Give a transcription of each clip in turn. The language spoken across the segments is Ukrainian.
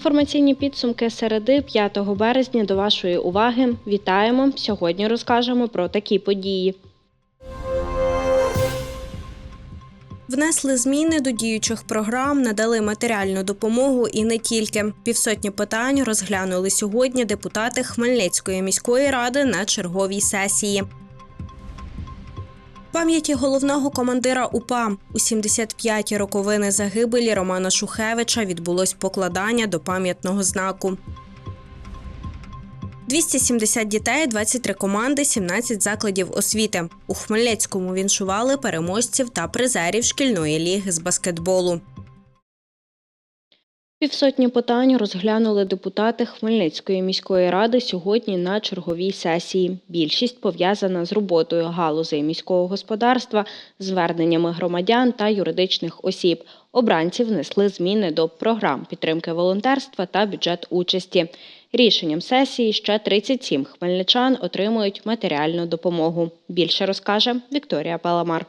Інформаційні підсумки середи 5 березня до вашої уваги. Вітаємо! Сьогодні розкажемо про такі події. Внесли зміни до діючих програм, надали матеріальну допомогу і не тільки. Півсотні питань розглянули сьогодні депутати Хмельницької міської ради на черговій сесії. Пам'яті головного командира УПА у 75-ті роковини загибелі Романа Шухевича відбулось покладання до пам'ятного знаку. 270 дітей, 23 команди, 17 закладів освіти. У Хмельницькому віншували переможців та призерів шкільної ліги з баскетболу. Півсотні питань розглянули депутати Хмельницької міської ради сьогодні на черговій сесії. Більшість пов'язана з роботою галузей міського господарства, зверненнями громадян та юридичних осіб. Обранці внесли зміни до програм підтримки волонтерства та бюджет участі. Рішенням сесії ще 37 хмельничан отримують матеріальну допомогу. Більше розкаже Вікторія Паламар.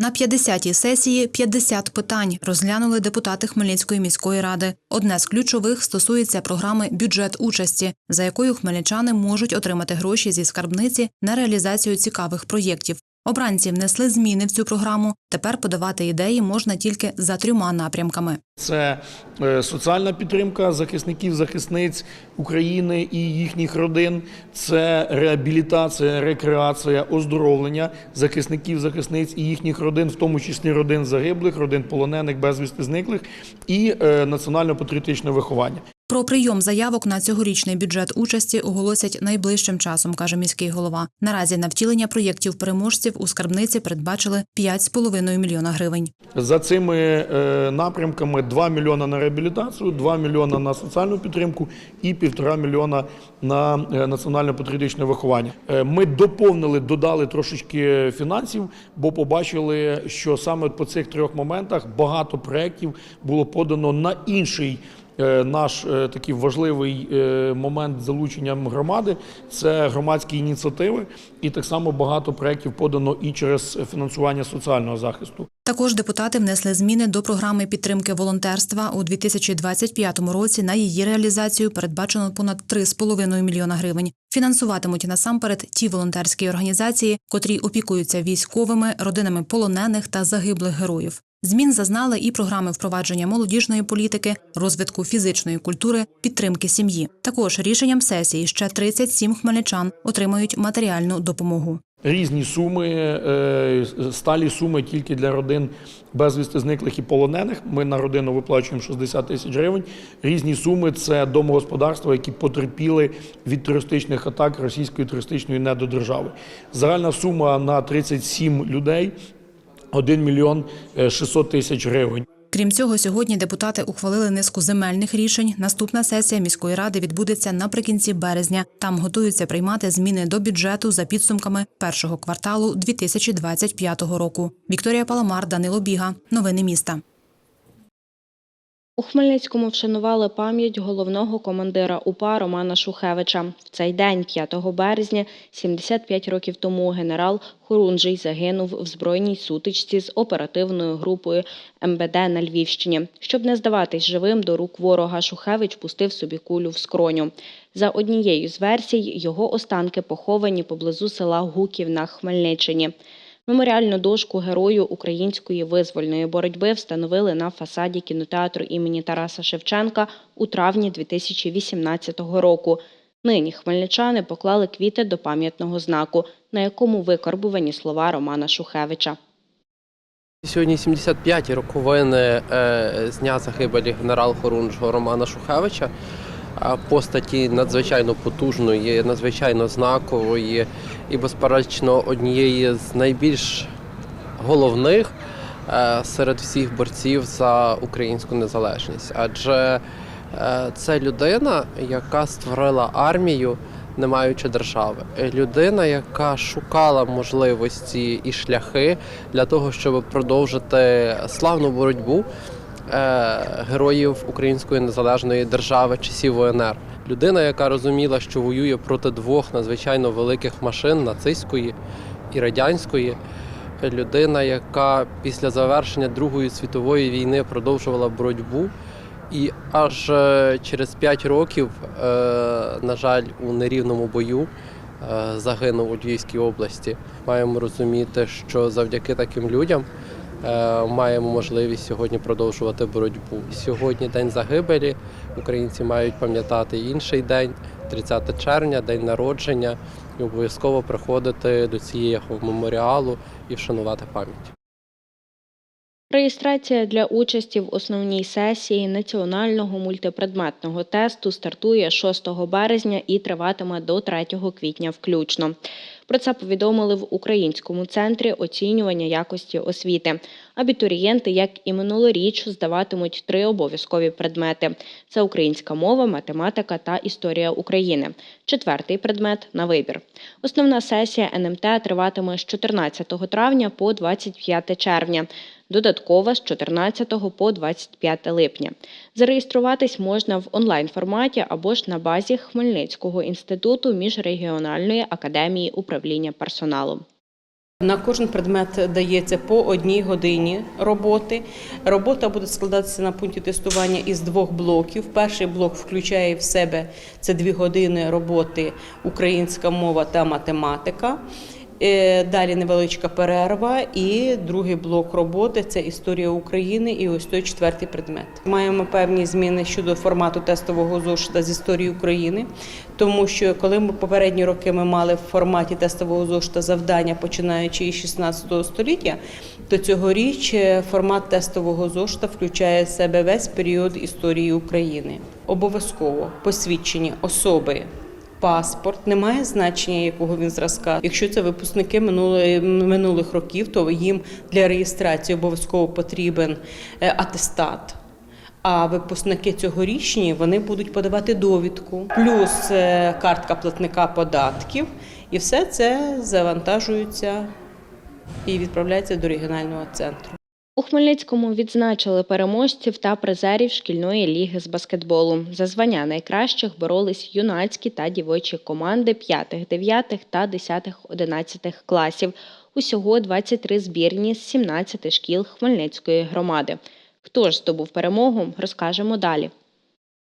На 50-й сесії 50 питань розглянули депутати Хмельницької міської ради. Одне з ключових стосується програми бюджет участі, за якою хмельничани можуть отримати гроші зі скарбниці на реалізацію цікавих проєктів. Обранці внесли зміни в цю програму. Тепер подавати ідеї можна тільки за трьома напрямками. Це е, соціальна підтримка захисників, захисниць України і їхніх родин, це реабілітація, рекреація, оздоровлення захисників, захисниць і їхніх родин, в тому числі родин загиблих, родин полонених, безвісти зниклих, і е, національно-патріотичне виховання. Про прийом заявок на цьогорічний бюджет участі оголосять найближчим часом, каже міський голова. Наразі на втілення проєктів переможців у скарбниці передбачили 5,5 мільйона гривень. За цими е, напрямками 2 мільйона на реабілітацію, 2 мільйона на соціальну підтримку і 1,5 мільйона на е, національно-патріотичне виховання. Е, Ми доповнили, додали трошечки фінансів, бо побачили, що саме по цих трьох моментах багато проєктів було подано на інший. Е, Наш е, такий важливий е, момент з залученням громади це громадські ініціативи, і так само багато проєктів подано і через фінансування соціального захисту. Також депутати внесли зміни до програми підтримки волонтерства у 2025 році. На її реалізацію передбачено понад 3,5 мільйона гривень. Фінансуватимуть насамперед ті волонтерські організації, котрі опікуються військовими, родинами полонених та загиблих героїв. Змін зазнали і програми впровадження молодіжної політики, розвитку фізичної культури, підтримки сім'ї. Також рішенням сесії ще 37 хмельничан отримають матеріальну допомогу. Різні суми, е, сталі суми тільки для родин безвісти зниклих і полонених. Ми на родину виплачуємо 60 тисяч гривень. Різні суми це домогосподарства, які потерпіли від терористичних атак російської терористичної недодержави. Загальна сума на 37 людей 1 мільйон е, 600 тисяч гривень. Крім цього, сьогодні депутати ухвалили низку земельних рішень. Наступна сесія міської ради відбудеться наприкінці березня. Там готуються приймати зміни до бюджету за підсумками першого кварталу 2025 року. Вікторія Паламар, Данило Біга. Новини міста. У Хмельницькому вшанували пам'ять головного командира УПА Романа Шухевича. В цей день, 5 березня, 75 років тому, генерал Хорунжий загинув в збройній сутичці з оперативною групою МБД на Львівщині. Щоб не здаватись живим до рук ворога, Шухевич пустив собі кулю в скроню. За однією з версій, його останки поховані поблизу села Гуків на Хмельниччині. Меморіальну дошку герою української визвольної боротьби встановили на фасаді кінотеатру імені Тараса Шевченка у травні 2018 року. Нині хмельничани поклали квіти до пам'ятного знаку, на якому викарбувані слова Романа Шухевича. Сьогодні 75-ті роковини е, з дня загибелі генерал Хорунжого Романа Шухевича, постаті надзвичайно потужної, надзвичайно знакової і, безперечно, однієї з найбільш головних е, серед всіх борців за українську незалежність. Адже е, це людина, яка створила армію, не маючи держави. Людина, яка шукала можливості і шляхи для того, щоб продовжити славну боротьбу е, героїв Української незалежної держави часів УНР. Людина, яка розуміла, що воює проти двох надзвичайно великих машин нацистської і радянської. Людина, яка після завершення Другої світової війни продовжувала боротьбу І аж е, через 5 років, е, на жаль, у нерівному бою е, загинув у Львівській області. Маємо розуміти, що завдяки таким людям маємо можливість сьогодні продовжувати боротьбу. Сьогодні день загибелі. Українці мають пам'ятати інший день, 30 червня, день народження, і обов'язково приходити до цього меморіалу і вшанувати пам'ять. Реєстрація для участі в основній сесії національного мультипредметного тесту стартує 6 березня і триватиме до 3 квітня включно. Про це повідомили в Українському центрі оцінювання якості освіти. Абітурієнти, як і минулоріч, здаватимуть три обов'язкові предмети: це українська мова, математика та історія України. Четвертий предмет на вибір. Основна сесія НМТ триватиме з 14 травня по 25 червня. Додаткова з 14 по 25 липня. Зареєструватись можна в онлайн-форматі або ж на базі Хмельницького інституту міжрегіональної академії управління персоналом. На кожен предмет дається по одній годині роботи. Робота буде складатися на пункті тестування із двох блоків. Перший блок включає в себе це дві години роботи українська мова та математика. Е, Далі невеличка перерва, і другий блок роботи це історія України і ось той четвертий предмет. Маємо певні зміни щодо формату тестового зошита з історії України, тому що коли ми попередні роки ми мали в форматі тестового зошита завдання, починаючи із 16 століття, то цьогоріч е, формат тестового зошита включає в себе весь період історії України. Обов'язково посвідчені особи паспорт не має значення, якого він зразка. Якщо це випускники минулих років, то їм для реєстрації обов'язково потрібен е, атестат. А випускники цьогорічні вони будуть подавати довідку, плюс е, картка платника податків, і все це завантажується і відправляється до регіонального центру. У Хмельницькому відзначили переможців та призерів шкільної ліги з баскетболу. За звання найкращих боролись юнацькі та дівочі команди 5, 9 та 10, 11 класів. Усього 23 збірні з 17 шкіл Хмельницької громади. Хто ж здобув перемогу, розкажемо далі.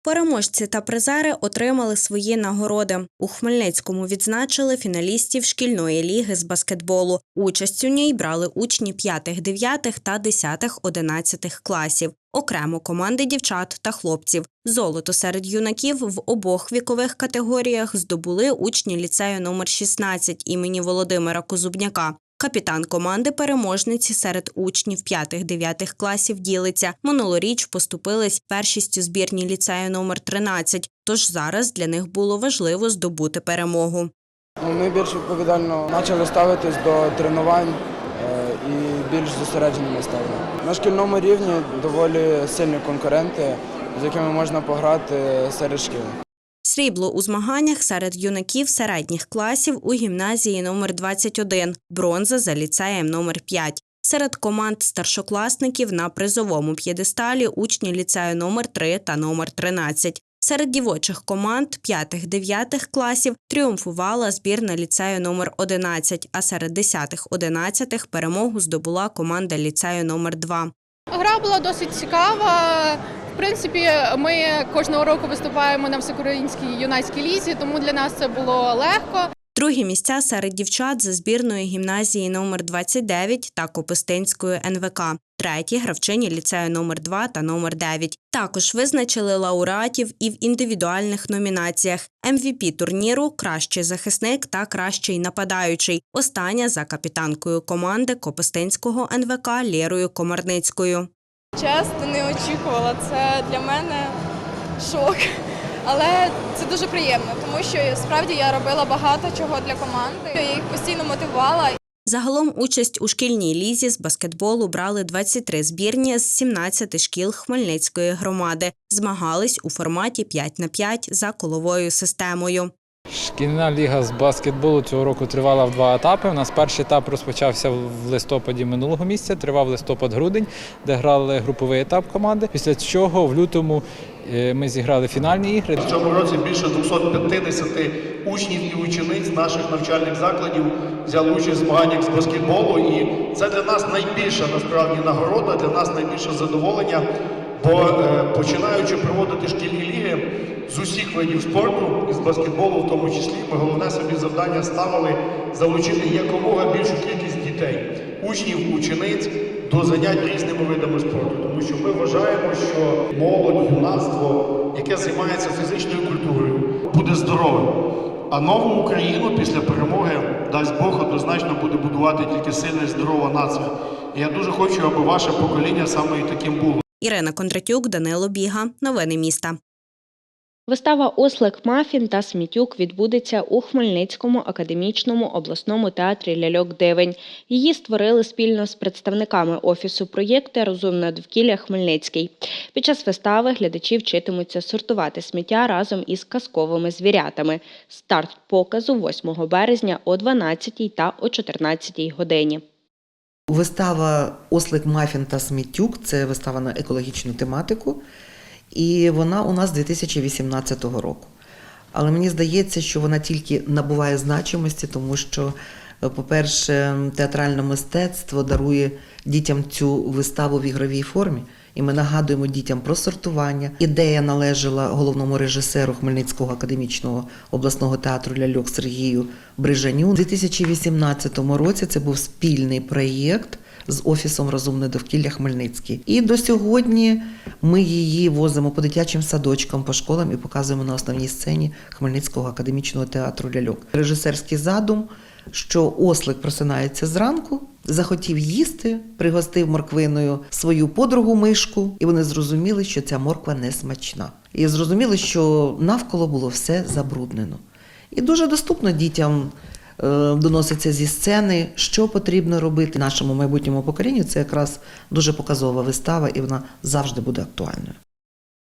Переможці та призери отримали свої нагороди. У Хмельницькому відзначили фіналістів шкільної ліги з баскетболу. Участь у ній брали учні 5, 9 та 10, 11 класів. Окремо команди дівчат та хлопців. Золото серед юнаків в обох вікових категоріях здобули учні ліцею номер 16 імені Володимира Козубняка. Капітан команди переможниці серед учнів 5-9 класів ділиться. Минулоріч поступились першістю збірні ліцею номер 13, тож зараз для них було важливо здобути перемогу. Ну, Ми більш відповідально почали ставитись до тренувань е, і більш зосередженими стали. На шкільному рівні доволі сильні конкуренти, з якими можна пограти серед шкіл. Срібло у змаганнях серед юнаків середніх класів у гімназії номер 21, бронза за ліцеєм номер 5. Серед команд старшокласників на призовому п'єдесталі учні ліцею номер 3 та номер 13. Серед дівочих команд 5-9 класів тріумфувала збірна ліцею номер 11, а серед 10-11 перемогу здобула команда ліцею номер 2. Гра була досить цікава. Принципі, ми кожного року виступаємо на всеукраїнській юнацькій лізі, тому для нас це було легко. Другі місця серед дівчат за збірною гімназії номер 29 та Копистинської НВК. Треті гравчині ліцею номер 2 та номер 9. Також визначили лауреатів і в індивідуальних номінаціях: MVP турніру, кращий захисник та кращий нападаючий. Остання за капітанкою команди Копистинського НВК Лєрою Комарницькою. Чесно, не очікувала. Це для мене шок. Але це дуже приємно, тому що справді я робила багато чого для команди. Я їх постійно мотивувала. Загалом участь у шкільній лізі з баскетболу брали 23 збірні з 17 шкіл Хмельницької громади. Змагались у форматі 5 на 5 за коловою системою. Шкільна ліга з баскетболу цього року тривала в два етапи. У нас перший етап розпочався в листопаді минулого місяця, тривав листопад-грудень, де грали груповий етап команди. Після чого в лютому е, ми зіграли фінальні ігри. В цьому році більше 250 учнів і учениць наших навчальних закладів взяли участь в змаганнях з баскетболу. І це для нас найбільша насправді нагорода, для нас найбільше задоволення Бо е, починаючи проводити шкільні ліги з усіх видів спорту, і з баскетболу в тому числі, ми головне собі завдання ставили залучити якомога більшу кількість дітей, учнів, учениць до занять різними видами спорту. Тому що ми вважаємо, що молодь, юнацтво, яке займається фізичною культурою, буде здоровим. А нову Україну після перемоги, дасть Бог, однозначно буде будувати тільки сильна і здорова нація. І я дуже хочу, аби ваше покоління саме і таким було. Ірина Кондратюк, Данило Біга. Новини міста. Вистава Ослик Мафін та Смітюк відбудеться у Хмельницькому академічному обласному театрі Ляльок Дивень. Її створили спільно з представниками офісу проєкту Розумне довкілля Хмельницький. Під час вистави глядачі вчитимуться сортувати сміття разом із казковими звірятами. Старт показу 8 березня о 12 та о 14 годині. Вистава Ослик Мафін та Смітюк це вистава на екологічну тематику, і вона у нас 2018 року. Але мені здається, що вона тільки набуває значимості, тому що, е, по-перше, театральне мистецтво дарує дітям цю виставу в ігровій формі. І ми нагадуємо дітям про сортування. Ідея належала головному режисеру Хмельницького академічного обласного театру ляльок Сергію Брижаню. У 2018 році це був спільний проєкт з офісом Розумне довкілля Хмельницький. І до сьогодні ми її возимо по дитячим садочкам, по школам і показуємо на основній сцені Хмельницького академічного театру ляльок. Режисерський задум, що ослик просинається зранку, захотів їсти, пригостив морквиною свою подругу мишку, і вони зрозуміли, що ця морква не смачна. І зрозуміли, що навколо було все забруднено. І дуже доступно дітям доноситься зі сцени, що потрібно робити нашому майбутньому поколінню. Це якраз дуже показова вистава, і вона завжди буде актуальною.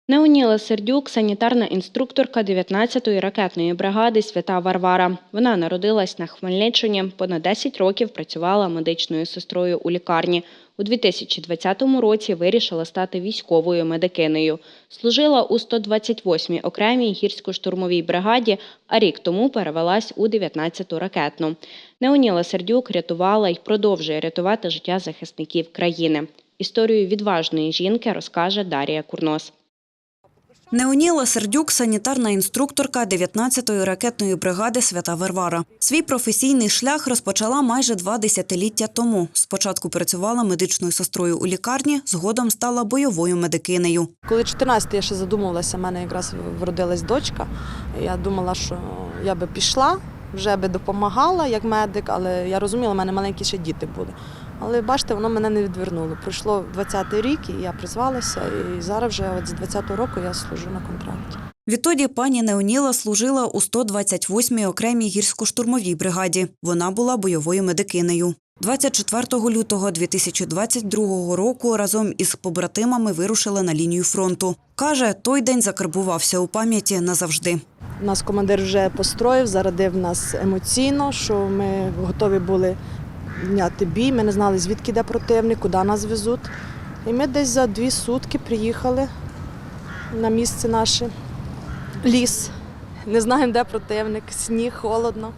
Неоніла Сердюк, санітарна інструкторка 19-ї ракетної бригади Свята Варвара. Вона народилась на Хмельниччині, понад 10 років працювала медичною сестрою у лікарні. У 2020 році вирішила стати військовою медикинею. Служила у 128-й окремій гірсько-штурмовій бригаді, а рік тому перевелась у 19-ту ракетну. Неоніла Сердюк рятувала і продовжує рятувати життя захисників країни. Історію відважної жінки розкаже Дарія Курнос. Неоніла Сердюк, санітарна інструкторка 19-ї ракетної бригади Свята Варвара. Свій професійний шлях розпочала майже два десятиліття тому. Спочатку працювала медичною сестрою у лікарні, згодом стала бойовою медикинею. Коли 14 я ще задумувалася, в мене якраз вродилась дочка. Я думала, що я би пішла, вже би допомагала як медик, але я розуміла, в мене маленькі ще діти були. Але бачите, воно мене не відвернуло. Пройшло 20-й рік, і я призвалася, і зараз вже от з 20-го року я служу на контракті. Відтоді пані Неоніла служила у 128-й окремій гірсько-штурмовій бригаді. Вона була бойовою медикинею. 24 лютого 2022 року разом із побратимами вирушила на лінію фронту. Каже, той день закарбувався у пам'яті назавжди. Нас командир вже построїв, зарадив нас емоційно, що ми готові були зняти бій. Ми не знали, звідки йде противник, куди нас везуть. І ми десь за дві сутки приїхали на місце наше. Ліс. Не знаємо, де противник, сніг, холодно.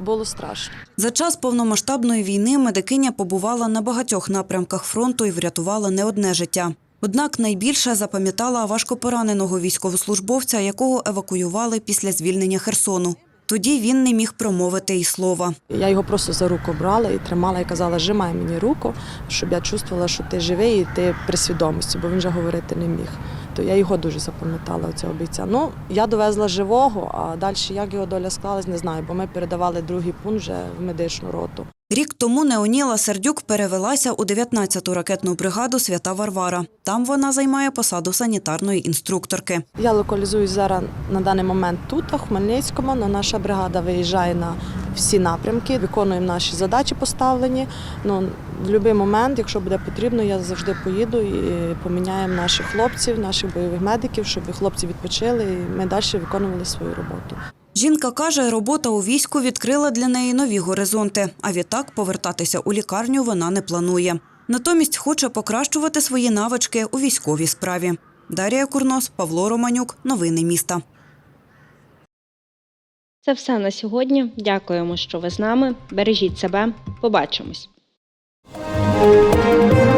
Було страшно. За час повномасштабної війни медикиня побувала на багатьох напрямках фронту і врятувала не одне життя. Однак найбільше запам'ятала важкопораненого військовослужбовця, якого евакуювали після звільнення Херсону. Тоді він не міг промовити й слова. Я його просто за руку брала і тримала і казала, жимай мені руку, щоб я чувствувала, що ти живий і ти при свідомості, бо він вже говорити не міг. То я його дуже запам'ятала, цього бійця. Ну, я довезла живого, а далі як його доля склалась, не знаю, бо ми передавали другий пункт вже в медичну роту. Рік тому Неоніла Сердюк перевелася у 19-ту ракетну бригаду Свята Варвара. Там вона займає посаду санітарної інструкторки. Я локалізуюсь зараз на даний момент тут, в Хмельницькому. але наша бригада виїжджає на всі напрямки, виконуємо наші задачі поставлені. Ну, в будь-який момент, якщо буде потрібно, я завжди поїду і поміняємо наших хлопців, наших бойових медиків, щоб хлопці відпочили і ми далі виконували свою роботу. Жінка каже, робота у війську відкрила для неї нові горизонти, а відтак повертатися у лікарню вона не планує. Натомість хоче покращувати свої навички у військовій справі. Дарія Курнос, Павло Романюк. Новини міста. Це все на сьогодні. Дякуємо, що ви з нами. Бережіть себе. Побачимось. Thank you.